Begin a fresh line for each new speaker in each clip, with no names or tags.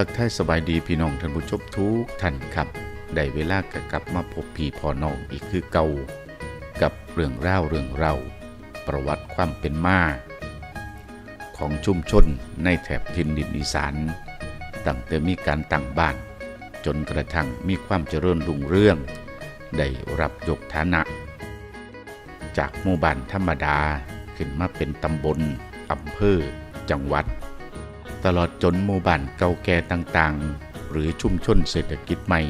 ทักทายสบายดีพี่น้องท่านผู้ชมทุกท่านครับได้เวลากกลับมาพบพี่พอน้องอีกคือเก่า กับเรื่องเล่าเรื่องเราประวัติความเป็นมาของชุมชนในแถบทินดินอีสานตั้งแต่มีการตั้งบ้าน จนกระทั่งมีความเจริญรุ่งเรื่อง ได้รับยกฐานะ จากหมู่บ้านธรรมดาขึ้นมาเป็นตำบลอำเภอ จังหวัด ตลอดจนหมู่บ้านเก่าแก่ต่างๆ หรือชุมชนเศรษฐกิจใหม่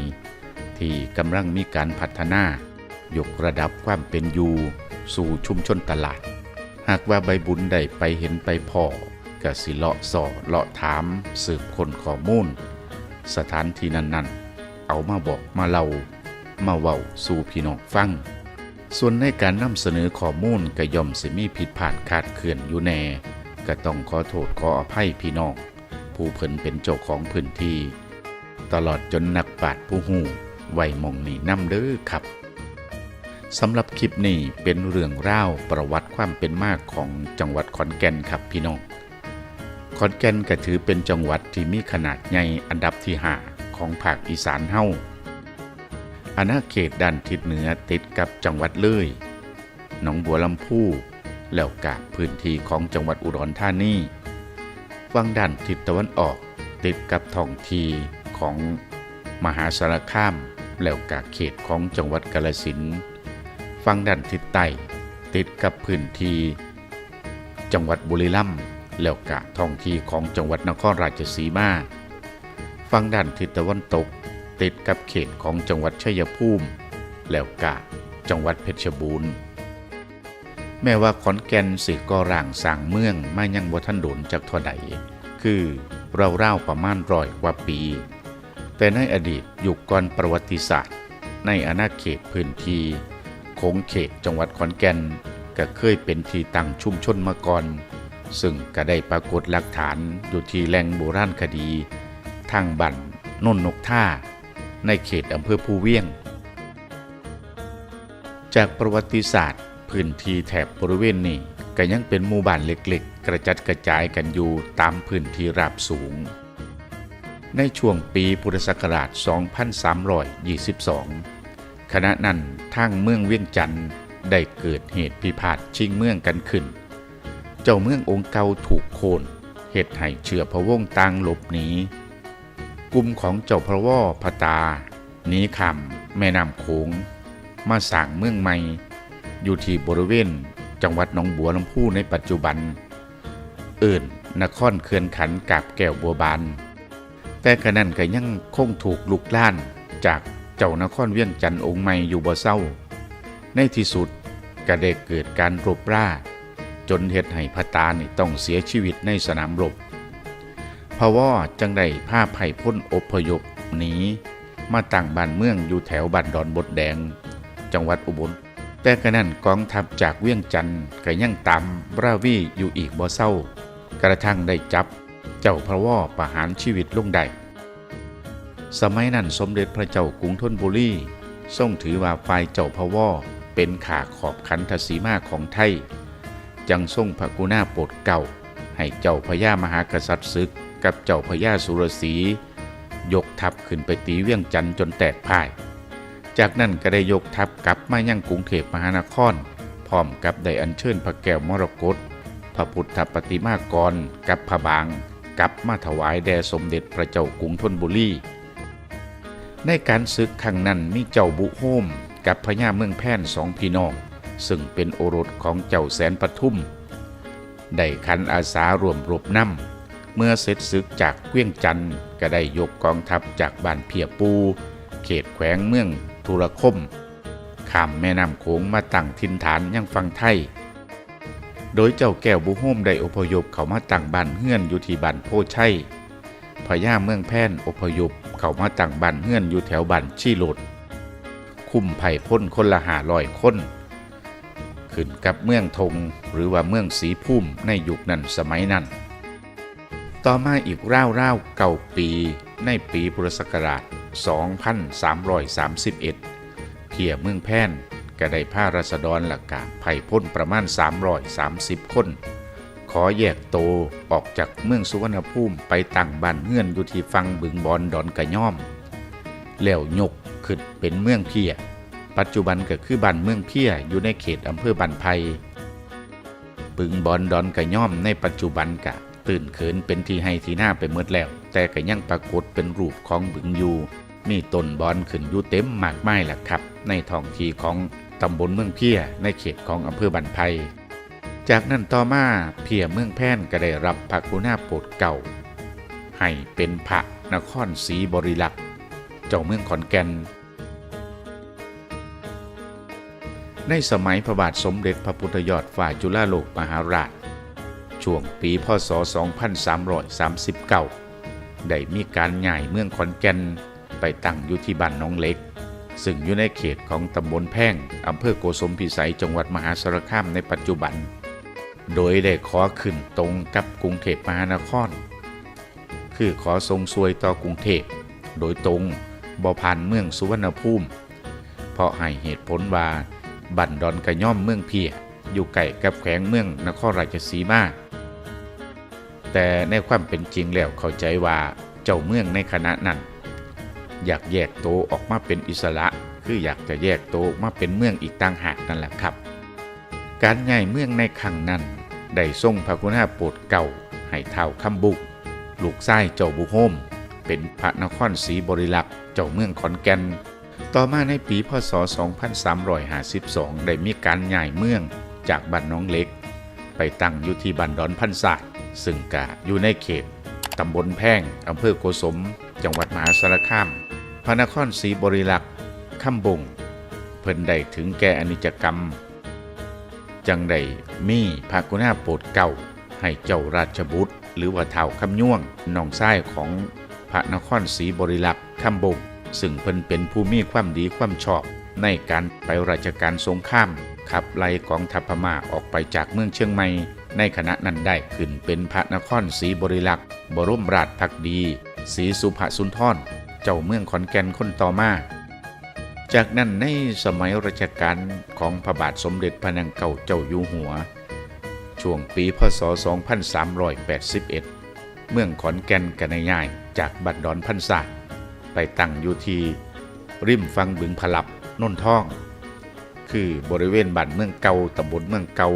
ที่กำลังมีการพัฒนายกระดับความเป็นอยู่สู่ชุมชนตลาด หากว่าใบบุญได้ไปเห็นไปพอกะสิเลาะสอเลาะถาม สืบคนข้อมูล สถานที่นั้น ๆ เอามาบอกมาเล่ามาเว้าสู่พี่น้องฟัง ส่วนในการนำเสนอข้อมูลก็ย่อมสิมีผิดพลาดคาดเคลื่อนอยู่แน่ ก็ต้องขอโทษขออภัยพี่น้อง ผู้เพิ่นเป็นเจ้าของพื้นที่ ตลอดจนนักปราชญ์ผู้หูไว้มองนี่นำเด้อครับสำหรับคลิปนี้เป็นเรื่องเล่าประวัติความเป็นมากของจังหวัดขอนแก่นครับพี่น้องขอนแก่นก็ถือเป็นจังหวัดที่มีขนาดใหญ่อันดับที่ห้าของภาคอีสานเฮาอาณาเขตด้านทิศเหนือติดกับจังหวัดเลย หนองบัวลำพู แล้วกับพื้นที่ของจังหวัดอุดรธานีฝั่งด้านทิศตะวันออกติดกับท้องที่ของมหาสารคาม แล้วกับเขตของจังหวัดกาฬสินธุ์ฝั่งด้านทิศใต้ติดกับพื้นที่จังหวัดบุรีรัมย์แล้วกับท้องที่ของจังหวัดนครราชสีมาฝั่งด้านทิศตะวันตก ติดกับเขตของจังหวัดชัยภูมิ แล้วกับจังหวัดเพชรบูรณ์ แม้ว่าขอนแก่นสิก่อร่างสร้างเมืองมายังบ่ทันโดนจากท่าใด คือเร่าๆประมาณร้อยกว่าปี แต่ในอดีตยุคก่อนประวัติศาสตร์ ในอาณาเขตพื้นที่โขงเขตจังหวัดขอนแก่นก็เคยเป็นที่ตั้งชุมชนมาก่อน ซึ่งก็ได้ปรากฏหลักฐานอยู่ที่แหล่งโบราณคดี ทางบั่นนนนกท่า ในเขตอำเภอภูเวียง จากประวัติศาสตร์ พื้นที่แถบบริเวณนี้ก็ยังเป็นหมู่บ้านเล็กๆ กระจัดกระจายกันอยู่ตามพื้นที่ราบสูง ในช่วงปีพุทธศักราช 2322 ขณะนั้นทางเมืองเวียงจันทน์ได้เกิดเหตุพิพาทชิงเมืองกันขึ้น เจ้าเมืององค์เก่าถูกโค่นเหตุให้เชื้อพระวงต่างหลบหนีกลุ่มของเจ้าพระว่อพตาหนีคำแม่น้ำโขงมาสร้างเมืองใหม่ อยู่ที่บริเวณ จังหวัดหนองบัวลำพูในปัจจุบัน เอิ่นนครเขื่อนขันกาบแก้วบัวบาน แต่กระนั้นก็ยังคงถูกลุกล่านจากเจ้านครเวียงจันทร์องค์ใหม่อยู่บ่เศร้า ในที่สุดก็ได้เกิดการรบราจนเหตุให้พระตานี่ต้องเสียชีวิตในสนามรบพะว่าจังได้ผ้าไผ่พ้นอพยพหนีมาตั้งบ้านเมืองอยู่แถวบ้านดอนบดแดง จังหวัดอุบล แต่กระนั้นกองทัพจากเวียงจันทร์ก็ยังตามราวีอยู่อีกบ่เศร้า กระทั่งได้จับ เจ้าพระว่อประหารชีวิตลงได้สมัยนั้นสมเด็จพระเจ้ากรุงธนบุรีทรงถือว่าฝ่ายเจ้าพระว่อเป็นขาขอบขันธสีมาของไทย จังทรงพระกุณาโปรดเก่า ให้เจ้าพญามหากษัตริย์ศึกกับเจ้าพญาสุรสี ยกทัพขึ้นไปตีเวียงจันทร์จนแตกพ่าย จากนั้นก็ได้ยกทัพกลับมายังกรุงเทพมหานคร พร้อมกับได้อัญเชิญพระแก้วมรกตพระพุทธปฏิมากรกับพระบางกลับมาถวายแด่สมเด็จพระเจ้ากรุงธนบุรีในการศึกครั้งนั้นมีเจ้าบุโฮมกับพญาเมืองแพ่นสองพี่น้อง ซึ่งเป็นโอรสของเจ้าแสนปทุม ได้ขันอาสารวมรบน้ำเมื่อเสร็จศึกจากเกวียงจันทน์ก็ได้ยกกองทัพจากบ้านเพียปู เขตแขวงเมือง ทุรคมข้ามแม่น้ำโขงมาตั้งทินฐานยังฟังไทย โดยเจ้าแก้วบุโฮมได้อพยพเขามาตั้งบ้านเฮือนอยู่ที่บ้านโพชัยพญาเมืองแพ่นอพยพเขามาตั้งบ้านเฮือนอยู่แถวบ้านชีโลดคุมไผ่พ่นคนละหาลอยคน ขึ้นกับเมืองธงหรือว่าเมืองสีพุ่มในยุคนั้นสมัยนั้น ต่อมาอีกร่าวร่าวๆเก่าปีในปีพุทธศักราช 2331เพียเมืองแพ่นก็ได้ผ้ารัษฎรหลักกาไผ่พ่นประมาณ 330 คน ขอแยกโตออกจากเมืองสุวรรณภูมิไปตั้งบ้านเงื่อนอยู่ที่ฟังบึงบอนดอนกระย่อม แล้วยกขึ้นเป็นเมืองเพีย ปัจจุบันก็คือบ้านเมืองเพียอยู่ในเขตอำเภอบันไพบึงบอนดอนกระย่อมในปัจจุบันกะตื่นเขินเป็นที่ให้ทีหน้าไปหมดแล้ว แต่ก็ยังปรากฏเป็นรูปของบึงอยู่ มีต้นบอนขึ้นอยู่เต็มมากมายแหละครับ ในท้องที่ของตำบลเมืองเพียในเขตของอำเภอบันไพจากนั้นต่อมาเพียเมืองแพ่นก็ได้รับพระกุณาโปรดเก่า ให้เป็นพระนครศรีบริลักษ์เจ้าเมืองขอนแก่นในสมัยพระบาทสมเด็จพระพุทธยอดฝ่าจุฬาโลกมหาราช ช่วงปีพศ 2339 ได้มีการย้ายเมืองขอนแก่น ไปตั้งอยู่ที่บ้านน้องเล็ก ซึ่งอยู่ในเขตของตำบลแพ่งอำเภอโกสมพิสัยจังหวัดมหาสารคามในปัจจุบัน โดยได้ขอขึ้นตรงกับกรุงเทพมหานคร คือขอทรงซวยต่อกรุงเทพโดยตรงบ่ผ่านเมืองสุวรรณภูมิ เพราะให้เหตุผลว่าบันดอนกระย่อมเมืองเพียอยู่ใกล้กับแขวงเมืองนครราชสีมาแต่ในความเป็นจริงแล้วเข้าใจว่าเจ้าเมืองในขณะนั้น อยากแยกโตออกมาเป็นอิสระ คืออยากจะแยกโตมาเป็นเมืองอีกต่างหากนั่นแหละครับ การย้ายเมืองในครั้งนั้นได้ทรงพระกรุณาโปรดเก่าให้เท่าคำบุกลูกไส้เจ้าบุโฮมเป็นพระนครศรีบริลักษ์เจ้าเมืองขอนแก่น ต่อมาในปีพศ 2352 ได้มีการย้ายเมืองจากบ้านน้องเล็ก ไปตั้งอยู่ที่บ้านดอนพันศาสซึ่งกะอยู่ในเขต ตำบลแพร่งอำเภอโกสม จังหวัดมหาสารคาม พระนครศรีบริลักษ์ข้ามบงเพิ่นได้ถึงแก่อนิจกรรม จังได้มีพระกุณาโปรดเก่าให้เจ้าราชบุตร หรือว่าเท่าคำย่วงน้องชายของพระนครศรีบริลักษ์ข้ามบงซึ่งเพิ่นเป็นผู้มีความดีความชอบ ในการไปราชการสงครามขับไล่กองทัพพม่าออกไปจากเมืองเชียงใหม่ ในขณะนั้นได้ขึ้นเป็นพระนครศรีบริลักษ์บรมราชพักดีศรีสุภสุนทรเจ้าเมืองขอนแก่นคนต่อมา จากนั้นในสมัยรัชกาลของพระบาทสมเด็จพระนางเก่าเจ้าอยู่หัว ช่วงปีพศ 2381 เมืองขอนแก่นกันง่ายจากบัดดอนพันศาไปตั้งอยู่ที่ริมฟังบึงพลับนนท่อง คือบริเวณบ้านเมืองเก่าตำบลเมืองเก่า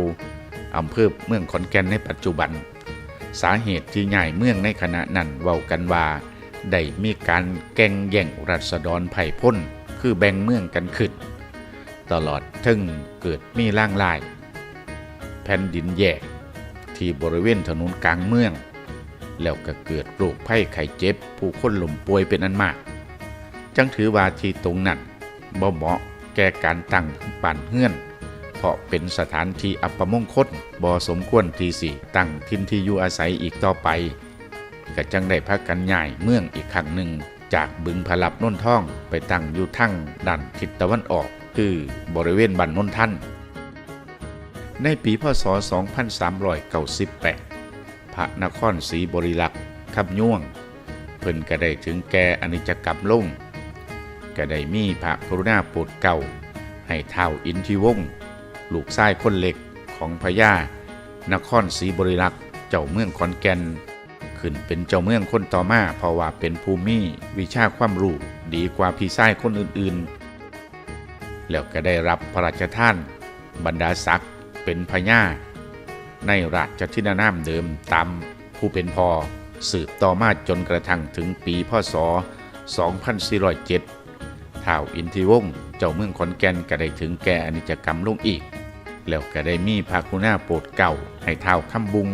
อำเภอเมืองขอนแก่นในปัจจุบัน สาเหตุที่ใหญ่เมืองในขณะนั้นเว้ากันว่าได้มีการแก่งแย่งรัษฎรไผ่พ้น คือแบ่งเมืองกันขึ้น ตลอดถึงเกิดมีล่างลาย แผ่นดินแยกที่บริเวณถนนกลางเมือง แล้วก็เกิดโรคไข้ไข้เจ็บ ผู้คนหล่มป่วยเป็นอันมาก จังถือว่าที่ตรงนั้นบ่เหมาะแก่การตั้งปั่นเฮื่อน เพราะเป็นสถานที่อัปมงคลบ่สมควรที่สิตั้งทินที่อยู่อาศัยอีกต่อไปก็จังได้พักกันใหญ่เมืองอีกครั้งหนึ่ง จากบึงพลับน้นท่องไปตั้งอยู่ทั้งด้านทิศตะวันออก คือบริเวณบ้านน้นท่าน ในปีพศ 2398 พระนครศรีบริลักษ์ขับย่วง เพิ่นก็ได้ถึงแก่อนิจจกรรมลงก็ได้มีพระกรุณาโปรดเก่า ให้เท่าอินทิวงศ์ ลูกชายคนเล็กของพญานครศรีบริลักษ์เจ้าเมืองขอนแก่น ขึ้นเป็นเจ้าเมืองคนต่อมาเพราะว่าเป็นภูมิวิชาความรู้ดีกว่าพี่ชายคนอื่นๆ แล้วก็ได้รับพระราชทาน บรรดาศักดิ์เป็นพญาในราชทินานามเดิมตามผู้เป็นพอสืบต่อมาจนกระทั่งถึงปีพศ 2407ทท้าวอินทิวงศ์เจ้าเมืองขอนแก่นก็ได้ถึงแก่อนิจกรรมลงอีก แล้วก็ได้มีพระกุณาโปรดเก่าให้ท้าวคำบุง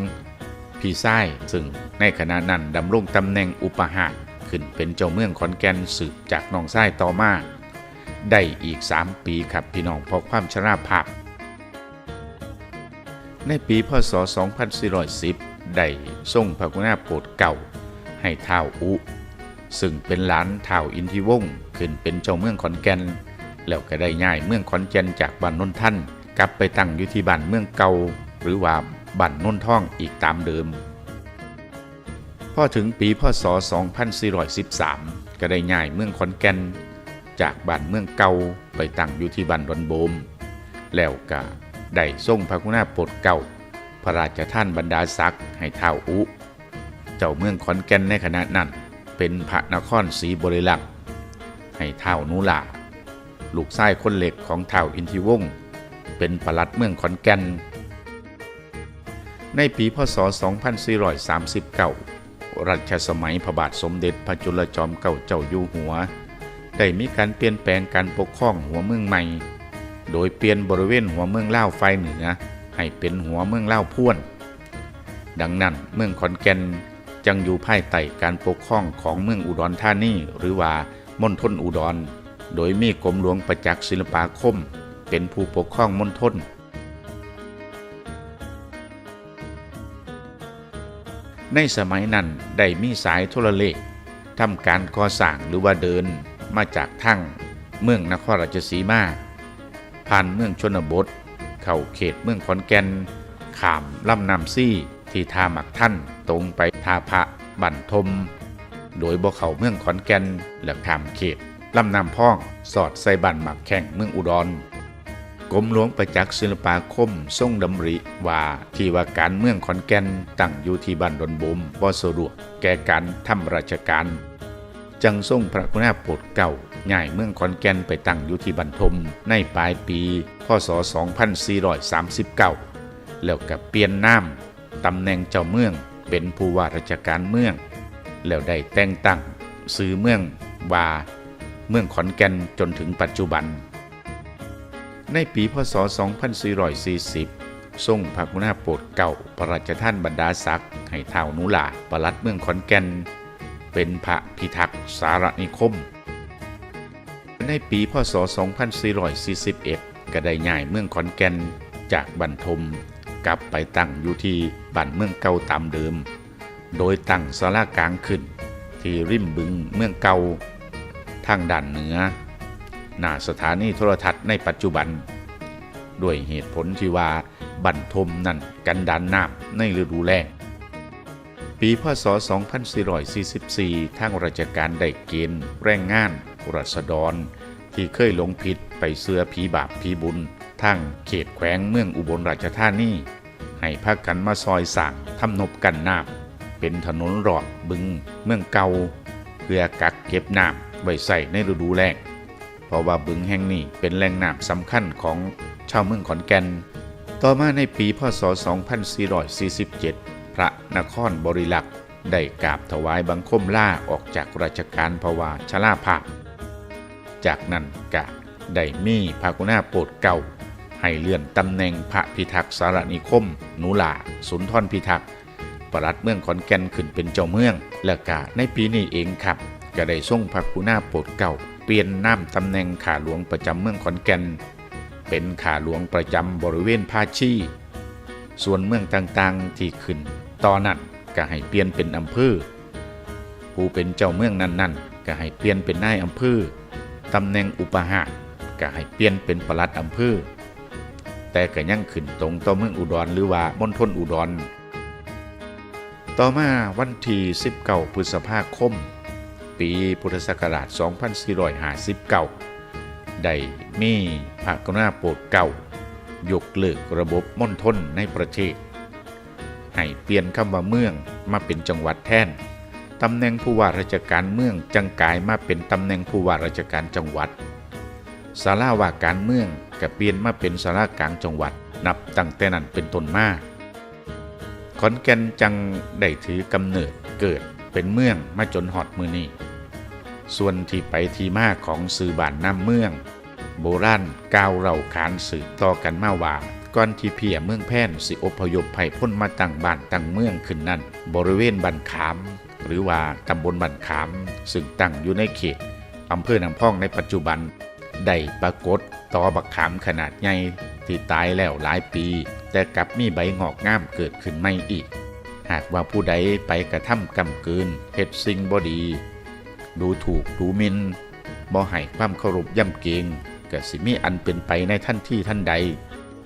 พี่ไส้ซึ่งในขณะนั้นดำรงตำแหน่งอุปหาขึ้นเป็นเจ้าเมืองขอนแก่นสืบจากน้องไส้ต่อมา ได้อีก 3 ปีครับพี่น้องเพราะความชราภาพ ในปีพศ 2410 ได้ส่งพระกุณาโปรดเก่า ให้ท้าวอุ ซึ่งเป็นหลานท้าวอินทิวงศ์ขึ้นเป็นเจ้าเมืองขอนแก่นแล้วก็ได้ย้ายเมืองขอนแก่นจากบ้านนนท่าน กลับไปตั้งอยู่ที่บ้านเมืองเก่าหรือว่าบ้านนนท่องอีกตามเดิม พอถึงปีพศ 2413 ก็ได้ย้ายเมืองขอนแก่น จากบ้านเมืองเก่าไปตั้งอยู่ที่บ้านดอนโบม แล้วก็ได้ส่งพระกุณาโปรดเก่า พระราชท่านบรรดาศักดิ์ให้ท้าวอุ เจ้าเมืองขอนแก่นในขณะนั้น เป็นพระนครศรีบริลักษ์ให้ท้าวนุลาลูกชายคนเล็กของท้าวอินทิวงศ์ เป็นปลัดเมืองขอนแก่น ในปีพศ 2439 รัชสมัยพระบาทสมเด็จพระจุลจอมเกล้าเจ้าอยู่หัว ได้มีการเปลี่ยนแปลงการปกครองหัวเมืองใหม่ โดยเปลี่ยนบริเวณหัวเมืองเล่าไฟเหนือให้เป็นหัวเมืองเล่าพ่วน ดังนั้นเมืองขอนแก่นจังอยู่ภายใต้การปกครองของเมืองอุดรธานีหรือว่ามณฑลอุดร โดยมีกรมหลวงประจักษ์ศิลปาคม เป็นผู้ปกครองมณฑลในสมัยนั้นได้มีสายโทรเลขทำการก่อสร้างหรือว่าเดินมาจากทั้งเมืองนครราชสีมา ผ่านเมืองชนบท เข้าเขตเมืองขอนแก่นขามลำน้ำซี่ที่ท่าหมักท่านตรงไปท่าพระบันทม โดยบ่เขาเมืองขอนแก่นและขามเขตลำน้ำพ่อง สอดใส่บันหมักแข่งเมืองอุดร กรมหลวงประจักษ์ศิลปาคมทรงดำริว่าที่ว่าการเมืองขอนแก่นตั้งอยู่ที่บ้านดอนบุมบ่สะดวกแก่การทำราชการ จังทรงพระกรุณาโปรดเก่าย้ายเมืองขอนแก่นไปตั้งอยู่ที่บันทมในปลายปี พศ 2439 แล้วกับเปลี่ยนน้ำตำแหน่งเจ้าเมืองเป็นผู้ว่าราชการเมือง แล้วได้แต่งตั้งซื้อเมืองว่าเมืองขอนแก่นจนถึงปัจจุบัน ในปีพศ 2440 ทรงพระกรุณาโปรดเก่าพระราชท่านบรรดาศักดิ์ให้ท้าวนุลาประลัดเมืองขอนแก่น เป็นพระพิทักษ์สารนิคม ในปีพศ 2441 ก็ได้ย้ายเมืองขอนแก่นจากบันทมกลับไปตั้งอยู่ที่บ้านเมืองเก่าตามเดิม โดยตั้งศาลากลางขึ้น ที่ริมบึงเมืองเก่าทางด้านเหนือ หน้าสถานีโทรทัศน์ในปัจจุบัน ด้วยเหตุผลที่ว่าบันทมนั่นกันดานน้ำในฤดูแล้งปีพศ 2444 ทางราชการได้เกณฑ์แรงงานรัษฎร ที่เคยหลงผิดไปเสือผีบาปผีบุญ ทั้งเขตแขวงเมืองอุบลราชธานี ให้พักกันมาซอยสั่งทำนบกันน้ำเป็นถนนรอบบึงเมืองเก่า เพื่อกักเก็บน้ำไว้ใส่ในฤดูแล้ง เพราะว่าบึงแห่งนี้เป็นแหล่งน้ำสำคัญของชาวเมืองขอนแก่น ต่อมาในปีพศ 2447 พระนครบริลักษ์ได้กราบถวายบังคมล่าออกจากราชการภาวาชลาภาพ จากนั้นกะได้มีพระกุณาโปรดเก่า ให้เลื่อนตำแหน่งพระพิทักษ์สารนิคมนุลาสุนทรพิทักษ์ประลัดเมืองขอนแก่นขึ้นเป็นเจ้าเมือง และกะในปีนี้เองครับ ก็ได้ส่งพระกุณาโปรดเก่า เปลี่ยนน้ำตำแหน่งข่าหลวงประจำเมืองขอนแก่น เป็นข่าหลวงประจำบริเวณภาชี ส่วนเมืองต่างๆที่ขึ้นตอนนั้นก็ให้เปลี่ยนเป็นอำเภอ ผู้เป็นเจ้าเมืองนั้นๆก็ให้เปลี่ยนเป็นนายอำเภอตำแหน่งอุปหาก็ให้เปลี่ยนเป็นปลัดอำเภอ แต่ก็ยังขึ้นตรงต่อเมืองอุดรหรือว่ามณฑลอุดร ต่อมาวันที่19พฤษภาคม ปี พุทธศักราช 2459 ได้มีพระกรุณาโปรดเก่ายกเลิกระบบมณฑลในประเทศ ให้เปลี่ยนคำว่าเมืองมาเป็นจังหวัดแทนตำแหน่งผู้ว่าราชการเมืองจังกายมาเป็นตำแหน่งผู้ว่าราชการจังหวัดศาลาว่าการเมืองก็เปลี่ยนมาเป็นศาลากลางจังหวัด นับตั้งแต่นั้นเป็นต้นมาขอนแก่นจังได้ถือกำเนิดเกิดเป็นเมืองมาจนหอดมือนี้ ส่วนที่ไปที่มาของสื่อบ้านน้ำเมือง โบราณก้าวเราขานสืบต่อกันมาว่าก่อนที่เพียเมืองแพ่นสิอพยพไผ่พ้นมาตั้งบ้านตั้งเมืองขึ้นนั้น บริเวณบันขาม หรือว่าตำบลบันขาม ซึ่งตั้งอยู่ในเขตอำเภอหน้ำพองในปัจจุบันได้ปรากฏตอบักขามขนาดใหญ่ที่ตายแล้วหลายปี แต่กลับมีใบงอกงามเกิดขึ้นไม่อีก หากว่าผู้ใดไปกระทำกำเกินเฮ็ดสิ่งบดี ดูถูกดูมินบ่ให้ความเคารพย่ำเกรงก็สิมีอันเป็นไปในท่านที่ท่านใด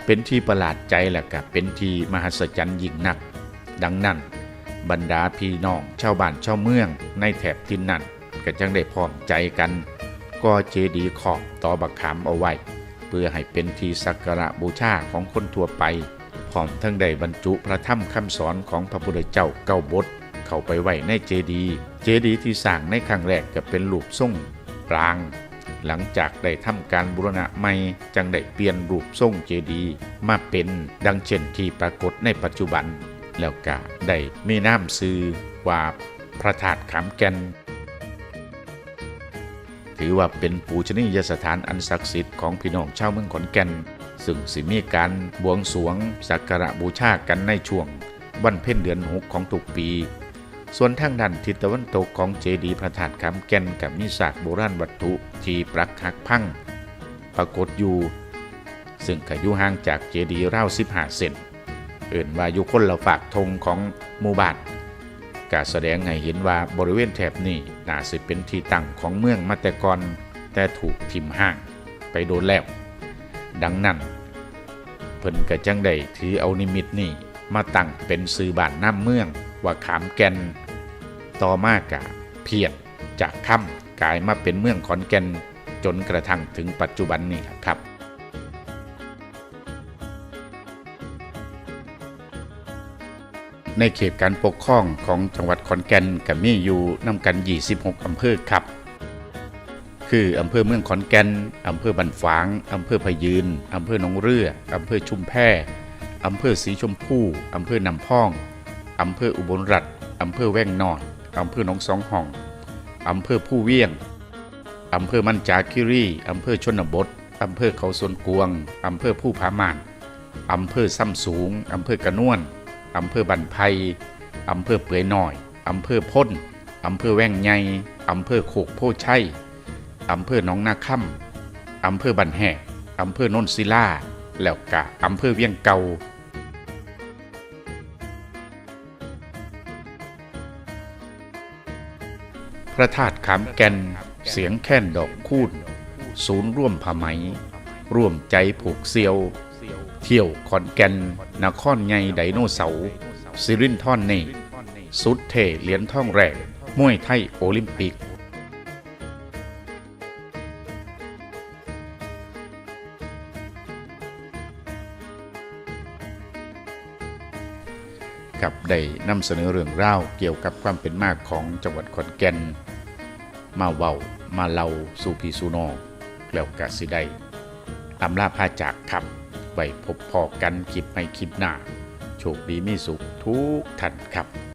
เป็นที่ประหลาดใจและก็เป็นที่มหัศจรรย์ยิ่งนัก ดังนั้น บรรดาพี่น้องชาวบ้านชาวเมืองในแถบทินนั้นก็จังได้พร้อมใจกันก่อเจดีขอบต่อบักขามเอาไว้ เพื่อให้เป็นที่สักการะบูชาของคนทั่วไปพร้อมทั้งได้บรรจุพระธรรมคำสอนของพระพุทธเจ้าเก้าบทเข้าไปไว้ในเจดีย์ เจดีย์ที่สร้างในครั้งแรกก็เป็นรูปทรงปราง หลังจากได้ทำการบูรณะใหม่จังได้เปลี่ยนรูปทรงเจดีย์มาเป็นดังเช่นที่ปรากฏในปัจจุบัน แล้วก็ได้มีน้ำซื้อว่าพระธาตุขามแก่นถือว่าเป็นปูชนียสถานอันศักดิ์สิทธิ์ของพี่น้องชาวเมืองขอนแก่น ซึ่งสิมีการบวงสรวงสักการะบูชากันในช่วงวันเพ็ญเดือนหกของทุกปี ส่วนทางด้านทิศตะวันตกของเจดีย์พระธาตุขามแก่นกับมีซากโบราณวัตถุที่ปรักหักพังปรากฏอยู่ ซึ่งก็อยู่ห่างจากเจดีย์ราว15เซนเอื่นว่าอยู่คนละฝากธงของหมู่บ้านกาแสดงให้เห็นว่าบริเวณแถบนี้น่าสิเป็นที่ตั้งของเมืองมาแต่ก่อนแต่ถูกทิมห่างไปโดนแล้ว ดังนั้น เพิ่นก็จังได้ถือเอานิมิตนี่มาตั้งเป็นสื่อบ้านน้ำเมือง ว่าขามแก่น ต่อมากะเพียรจากค่ำกลายมาเป็นเมืองขอนแก่นจนกระทั่งถึงปัจจุบันนี้ครับในเขตการปกครองของจังหวัดขอนแก่นก็มีอยู่นำกัน 26 อำเภอครับ คืออำเภอเมืองขอนแก่นอำเภอบันฝางอำเภอพยืนอำเภอหนองเรืออำเภอชุมแพอำเภอสีชมพูอำเภอนำพอง อำเภออุบลรัฐอำเภอแว่งนอนอำเภอหนองสองห้องอำเภอผู้เวียงอำเภอมั่นจาคิรีอำเภอชนบทอำเภอเขาสวนกวงอำเภอผู้ผามานอำเภอซ้ำสูงอำเภอกระนวนอำเภอบันไพอำเภอเปื่อยน้อยอำเภอพ้นอำเภอแว่งใหญ่อำเภอโคกโพชัยอำเภอหนองนาค่ำอำเภอบันแหกอำเภอโนนศิลาแล้วกะอำเภอเวียงเกา ระธาตุขามแก่น เสียงแค้นดอกคูนศูนย์ร่วมผ้าไหม ร่วมใจผูกเซียว เที่ยวขอนแก่นนครใหญ่ไดโนเสาร์ซิรินท่อนเน่สุดเทเหรียญทองแรกมวยไทยโอลิมปิกกับได้นำเสนอเรื่องราวเกี่ยวกับความเป็นมากของจังหวัดขอนแก่น มาเว้ามาเล่าสู่พี่สู่น้องแล้วก็สิได้ตำลาพาจากครับไว้พบพอกันคลิปไม่คลิปหน้า โชคดีมีสุขทุกท่านครับ